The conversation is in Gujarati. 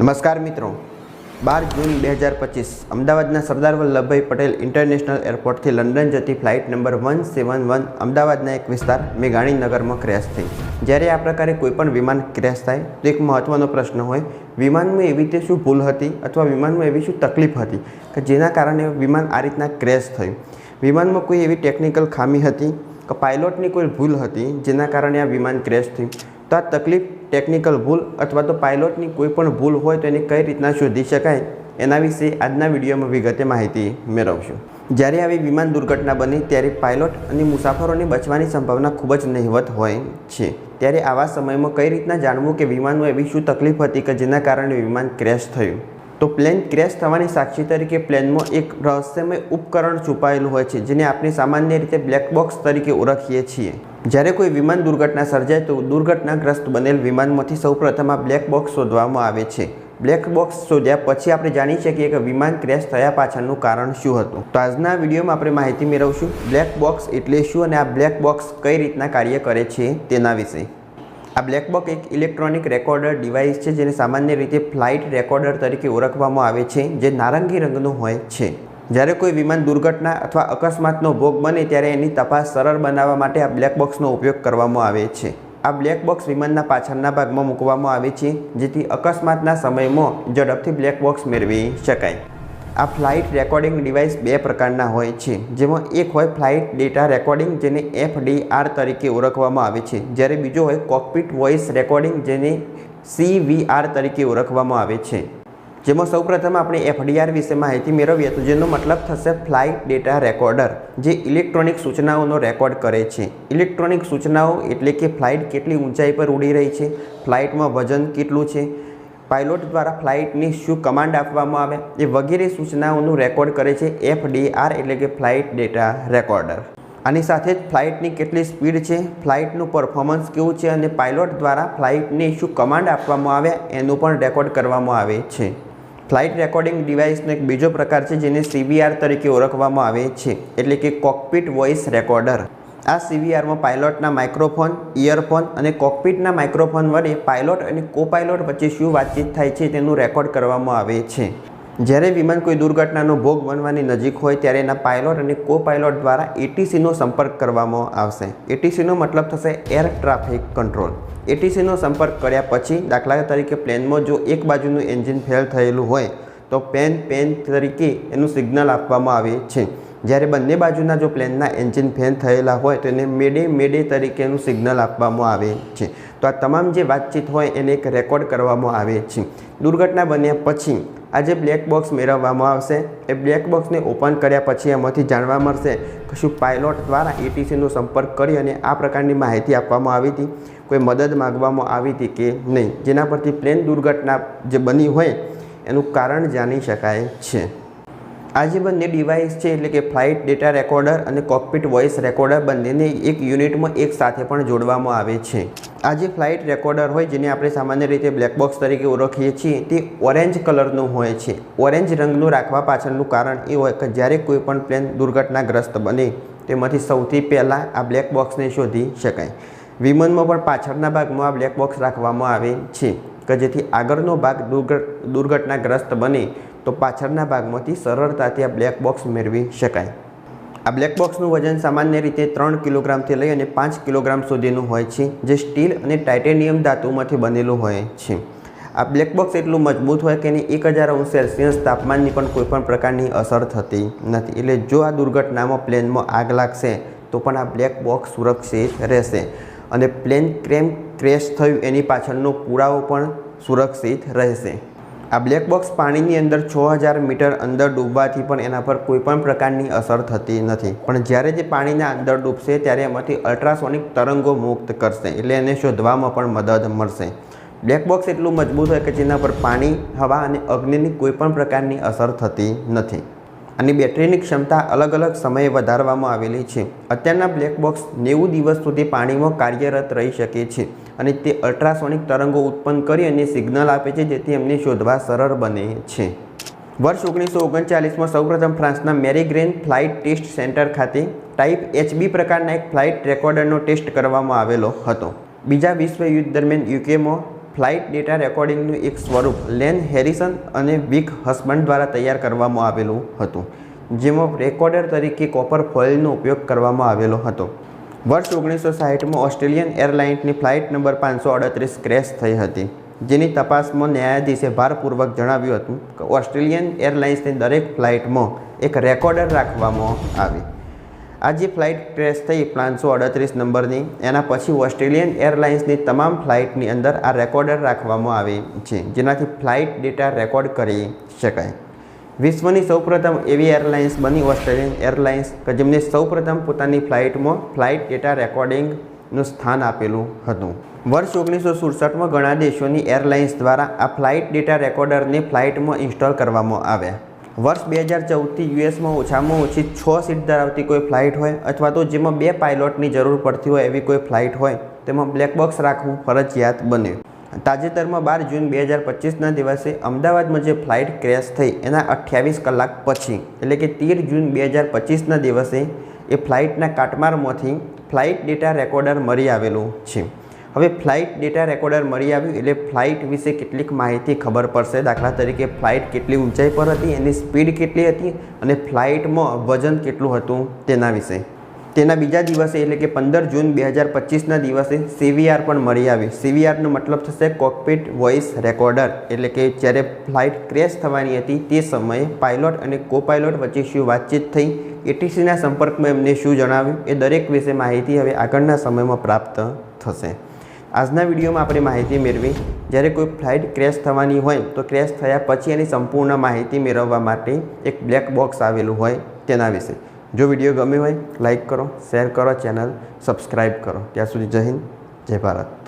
નમસ્કાર મિત્રો. બાર જૂન બે હજાર પચીસ, અમદાવાદના સરદાર વલ્લભભાઈ પટેલ ઇન્ટરનેશનલ એરપોર્ટથી લંડન જતી flight number one seven one અમદાવાદના એક વિસ્તાર મેઘાણીનગરમાં ક્રેશ થઈ. જ્યારે આ પ્રકારે કોઈપણ વિમાન ક્રેશ થાય, તો એક મહત્ત્વનો પ્રશ્ન હોય, વિમાનમાં એવી રીતે શું ભૂલ હતી અથવા વિમાનમાં એવી શું તકલીફ હતી કે જેના કારણે વિમાન આ રીતના ક્રેશ થયું? વિમાનમાં કોઈ એવી ટેકનિકલ ખામી હતી કે પાયલોટની કોઈ ભૂલ હતી જેના કારણે આ વિમાન ક્રેશ થયું? તો આ તકલીફ ટેકનિકલ ભૂલ અથવા તો પાયલોટની કોઈ પણ ભૂલ હોય તો એને કઈ રીતના શોધી શકાય એના વિશે આજના વિડીયોમાં વિગતે માહિતી મેળવશું. જ્યારે આવી વિમાન દુર્ઘટના બની ત્યારે પાયલોટ અને મુસાફરોને બચવાની સંભાવના ખૂબ જ નહિવત હોય છે. ત્યારે આવા સમયમાં કઈ રીતના જાણવું કે વિમાનમાં એવી શું તકલીફ હતી કે જેના કારણે વિમાન ક્રેશ થયું? તો પ્લેન ક્રેશ થવાની સાક્ષી તરીકે પ્લેનમાં એક રહસ્યમય ઉપકરણ છુપાયેલું હોય છે, જેને આપણે સામાન્ય રીતે બ્લેક બોક્સ તરીકે ઓળખીએ છીએ. જ્યારે કોઈ વિમાન દુર્ઘટના સર્જાય તો દુર્ઘટનાગ્રસ્ત બનેલ વિમાનમાંથી સૌપ્રથમ આ બ્લેક બોક્સ શોધવામાં આવે છે. બ્લેક બોક્સ શોધ્યા પછી આપણે જાણી શકીએ કે વિમાન ક્રેશ થયા પાછળનું કારણ શું હતું. તો આજના વિડીયોમાં આપણે માહિતી મેળવશું બ્લેક બોક્સ એટલે શું અને આ બ્લેક બોક્સ કઈ રીતના કાર્ય કરે છે તેના વિશે. આ બ્લેક બોક્સ એક ઇલેક્ટ્રોનિક રેકોર્ડર ડિવાઇસ છે, જેને સામાન્ય રીતે ફ્લાઇટ રેકોર્ડર તરીકે ઓળખવામાં આવે છે, જે નારંગી રંગનું હોય છે. જ્યારે કોઈ વિમાન દુર્ઘટના અથવા અકસ્માતનો ભોગ બને ત્યારે એની તપાસ સરળ બનાવવા માટે આ બ્લેક બોક્સનો ઉપયોગ કરવામાં આવે છે. આ બ્લેક બોક્સ વિમાનના પાછળના ભાગમાં મૂકવામાં આવે છે, જેથી અકસ્માતના સમયમાં ઝડપથી બ્લેક બોક્સ મેળવી શકાય. આ ફ્લાઇટ રેકોર્ડિંગ ડિવાઇસ બે પ્રકારના હોય છે, જેમાં એક હોય ફ્લાઇટ ડેટા રેકોર્ડિંગ જેને એફડીઆર તરીકે ઓળખવામાં આવે છે, જ્યારે બીજો હોય કોકપિટ વોઇસ રેકોર્ડિંગ જેને સીવીઆર તરીકે ઓળખવામાં આવે છે. જેમાં સૌપ્રથમ આપણે એફડીઆર વિશે માહિતી મેળવીએ તો જેનો મતલબ થશે ફ્લાઇટ ડેટા રેકોર્ડર, જે ઇલેક્ટ્રોનિક સૂચનાઓનો રેકોર્ડ કરે છે. ઇલેક્ટ્રોનિક સૂચનાઓ એટલે કે ફ્લાઇટ કેટલી ઊંચાઈ પર ઉડી રહી છે, ફ્લાઇટમાં વજન કેટલું છે પાયલોટ દ્વારા ફ્લાઇટની શું કમાન્ડ આપવામાં આવે એ વગેરે સૂચનાઓનું રેકોર્ડ કરે છે એફડીઆર એટલે કે ફ્લાઇટ ડેટા રેકોર્ડર. આની સાથે જ ફ્લાઇટની કેટલી સ્પીડ છે, ફ્લાઇટનું પરફોર્મન્સ કેવું છે અને પાયલોટ દ્વારા ફ્લાઇટને શું કમાન્ડ આપવામાં આવે એનું પણ રેકોર્ડ કરવામાં આવે છે. ફ્લાઇટ રેકોર્ડિંગ ડિવાઇસનો એક બીજો પ્રકાર છે જેને સીવીઆર તરીકે ઓળખવામાં આવે છે, એટલે કે કોકપિટ વોઇસ રેકોર્ડર. આ સીવીઆરમાં પાયલોટના માઇક્રોફોન, ઇયરફોન અને કોકપિટના માઇક્રોફોન વડે પાયલોટ અને કો પાયલોટ વચ્ચે શું વાતચીત થાય છે તેનું રેકોર્ડ કરવામાં આવે છે. જ્યારે વિમાન કોઈ દુર્ઘટનાનો ભોગ બનવાની નજીક હોય ત્યારે એના પાયલોટ અને કો પાયલોટ દ્વારા એટીસીનો સંપર્ક કરવામાં આવશે. એટીસીનો મતલબ થશે એર ટ્રાફિક કંટ્રોલ. એટીસીનો સંપર્ક કર્યા પછી દાખલા તરીકે પ્લેનમાં જો એક બાજુનું એન્જિન ફેલ થયેલું હોય તો પેન પેન તરીકે એનું સિગ્નલ આપવામાં આવે છે. જ્યારે બંને બાજુના જો પ્લેનના એન્જિન ફેન થયેલા હોય તો એને મેડે મેડે તરીકેનું સિગ્નલ આપવામાં આવે છે. તો આ તમામ જે વાતચીત હોય એને એક રેકોર્ડ કરવામાં આવે છે. દુર્ઘટના બન્યા પછી આ જે બ્લેક બોક્સ મેળવવામાં આવશે. એ બ્લેક બોક્સને ઓપન કર્યા પછી એમાંથી જાણવા મળશે કે શું પાયલોટ દ્વારા એટીસીનો સંપર્ક કરી અને આ પ્રકારની માહિતી આપવામાં આવી હતી. કોઈ મદદ માગવામાં આવી હતી કે નહીં. જેના પરથી પ્લેન દુર્ઘટના જે બની હોય એનું કારણ જાણી શકાય છે. આ જે બંને ડિવાઇસ છે, એટલે કે ફ્લાઇટ ડેટા રેકોર્ડર અને કોકપિટ વોઇસ રેકોર્ડર બંનેને એક યુનિટમાં એક સાથે પણ જોડવામાં આવે છે. આ જે ફ્લાઇટ રેકોર્ડર હોય, જેને આપણે સામાન્ય રીતે બ્લેક બોક્સ તરીકે ઓળખીએ છીએ, તે ઓરેન્જ કલરનું હોય છે. ઓરેન્જ રંગનું રાખવા પાછળનું કારણ એ હોય કે જ્યારે કોઈ પણ પ્લેન દુર્ઘટનાગ્રસ્ત બને, તેમાંથી સૌથી પહેલાં આ બ્લેક બોક્સને શોધી શકાય. વિમાનમાં પણ પાછળના ભાગમાં આ બ્લેક બોક્સ રાખવામાં આવે છે કે જેથી આગળનો ભાગ દુર્ઘટનાગ્રસ્ત બને. તો પાછળના ભાગમાંથી સરળતાથી આ બ્લેક બોક્સ મેળવી શકાય. આ બ્લેક બોક્સનું વજન સામાન્ય રીતે ત્રણ કિલોગ્રામથી લઈ અને પાંચ કિલોગ્રામ સુધીનું હોય છે, જે સ્ટીલ અને ટાઇટેનિયમ ધાતુમાંથી બનેલું હોય છે. આ બ્લેક બોક્સ એટલું મજબૂત હોય કે એને એક હજાર અંશ સેલ્સિયસ તાપમાનની પણ કોઈપણ પ્રકારની અસર થતી નથી. એટલે જો આ દુર્ઘટનામાં પ્લેનમાં આગ લાગશે, તો પણ આ બ્લેક બોક્સ સુરક્ષિત રહેશે અને પ્લેન ક્રેમ ક્રેશ થયું એની પાછળનો પુરાવો પણ સુરક્ષિત રહેશે. આ બ્લેક બોક્સ પાણીની અંદર છ હજાર મીટર અંદર ડૂબવાથી પણ એના પર કોઈપણ પ્રકારની અસર થતી નથી. પણ જ્યારે જે પાણીના અંદર ડૂબશે ત્યારે એમાંથી અલ્ટ્રાસોનિક તરંગો મુક્ત કરશે એટલે એને શોધવામાં પણ મદદ મળશે. બ્લેક બોક્સ એટલું મજબૂત હોય કે જેના પર પાણી, હવા અને અગ્નિની કોઈપણ પ્રકારની અસર થતી નથી. આની બેટરીની ક્ષમતા અલગ અલગ સમયે વધારવામાં આવેલી છે. અત્યારના બ્લેક બોક્સ નેવું દિવસ સુધી પાણીમાં કાર્યરત રહી શકે છે અને તે અલ્ટ્રાસોનિક તરંગો ઉત્પન્ન કરી અને સિગ્નલ આપે છે, જેથી એમને શોધવા સરળ બને છે. વર્ષ ઓગણીસો ઓગણચાલીસમાં સૌપ્રથમ ફ્રાન્સના મેરીગ્રેન ફ્લાઇટ ટેસ્ટ સેન્ટર ખાતે ટાઈપ એચબી પ્રકારના એક ફ્લાઇટ રેકોર્ડરનો ટેસ્ટ કરવામાં આવેલો હતો. બીજા વિશ્વયુદ્ધ દરમિયાન યુકેમાં ફ્લાઇટ ડેટા રેકોર્ડિંગનું એક સ્વરૂપ લેન હેરિસન અને વિક હસબન્ડ દ્વારા તૈયાર કરવામાં આવેલું હતું, જેમાં રેકોર્ડર તરીકે કોપર ફોઇલનો ઉપયોગ કરવામાં આવેલો હતો. વર્ષ ઓગણીસો સાહીઠમાં ઓસ્ટ્રેલિયન એરલાઇન્સની ફ્લાઇટ નંબર પાંચસો અડત્રીસ ક્રેશ થઈ હતી, જેની તપાસમાં ન્યાયાધીશે ભારપૂર્વક જણાવ્યું હતું કે ઓસ્ટ્રેલિયન એરલાઇન્સની દરેક ફ્લાઇટમાં એક રેકોર્ડર રાખવામાં આવે. આ જે ફ્લાઇટ ક્રેશ થઈ પાંચસો અડત્રીસ નંબરની. એના પછી ઓસ્ટ્રેલિયન એરલાઇન્સની તમામ ફ્લાઇટની અંદર આ રેકોર્ડર રાખવામાં આવે છે, જેનાથી ફ્લાઇટ ડેટા રેકોર્ડ કરી શકાય. વિશ્વની સૌપ્રથમ એવી એરલાઇન્સ બની ઓસ્ટ્રેલિયન એરલાઇન્સ કે જેમને સૌપ્રથમ પોતાની ફ્લાઇટમાં ફ્લાઇટ ડેટા રેકોર્ડિંગનું સ્થાન આપેલું હતું. વર્ષ ઓગણીસો સુડસઠમાં ઘણા દેશોની એરલાઇન્સ દ્વારા આ ફ્લાઇટ ડેટા રેકોર્ડરને ફ્લાઇટમાં ઇન્સ્ટોલ કરવામાં આવ્યા. વર્ષ બે હજાર ચૌદથી યુએસમાં ઓછામાં ઓછી છ સીટ ધરાવતી કોઈ ફ્લાઇટ હોય અથવા તો જેમાં બે પાયલોટની જરૂર પડતી હોય એવી કોઈ ફ્લાઇટ હોય, તેમાં બ્લેક બોક્સ રાખવું ફરજિયાત બને. તાજેતરમાં બાર જૂન બે હજાર પચીસના દિવસે અમદાવાદમાં જે ફ્લાઇટ ક્રેશ થઈ એના અઠ્યાવીસ કલાક પછી, એટલે કે તેર જૂન બે હજાર પચીસના દિવસે, એ ફ્લાઇટના કાટમારમાંથી ફ્લાઇટ ડેટા રેકોર્ડર મળી આવેલું છે. હવે ફ્લાઇટ ડેટા રેકોર્ડર મળી આવ્યું એટલે ફ્લાઇટ વિશે કેટલીક માહિતી ખબર પડશે. દાખલા તરીકે ફ્લાઇટ કેટલી ઊંચાઈ પર હતી, એની સ્પીડ કેટલી હતી અને ફ્લાઇટમાં વજન કેટલું હતું તેના વિશે. તેના બીજા દિવસે એટલે કે પંદર જૂન બે હજાર પચીસના દિવસે સીવીઆર પણ મળી આવી સીવીઆરનો મતલબ થશે કોકપિટ વોઇસ રેકોર્ડર. એટલે કે જ્યારે ફ્લાઇટ ક્રેશ થવાની હતી તે સમયે પાયલોટ અને કો પાયલોટ વચ્ચે શું વાતચીત થઈ એટીસીના સંપર્કમાં એમને શું જણાવ્યું એ દરેક વિશે માહિતી હવે આગળના સમયમાં પ્રાપ્ત થશે. આજના વિડીયોમાં આપણે માહિતી મેળવી. જ્યારે કોઈ ફ્લાઇટ ક્રેશ થવાની હોય તો ક્રેશ થયા પછી એની સંપૂર્ણ માહિતી મેળવવા માટે એક બ્લેક બોક્સ આવેલું હોય તેના વિશે. જો વીડિયો ગમ્યો હોય લાઇક કરો, શેર કરો, ચેનલ સબસ્ક્રાઈબ કરો. ત્યાં સુધી જય હિન્દ, જય ભારત.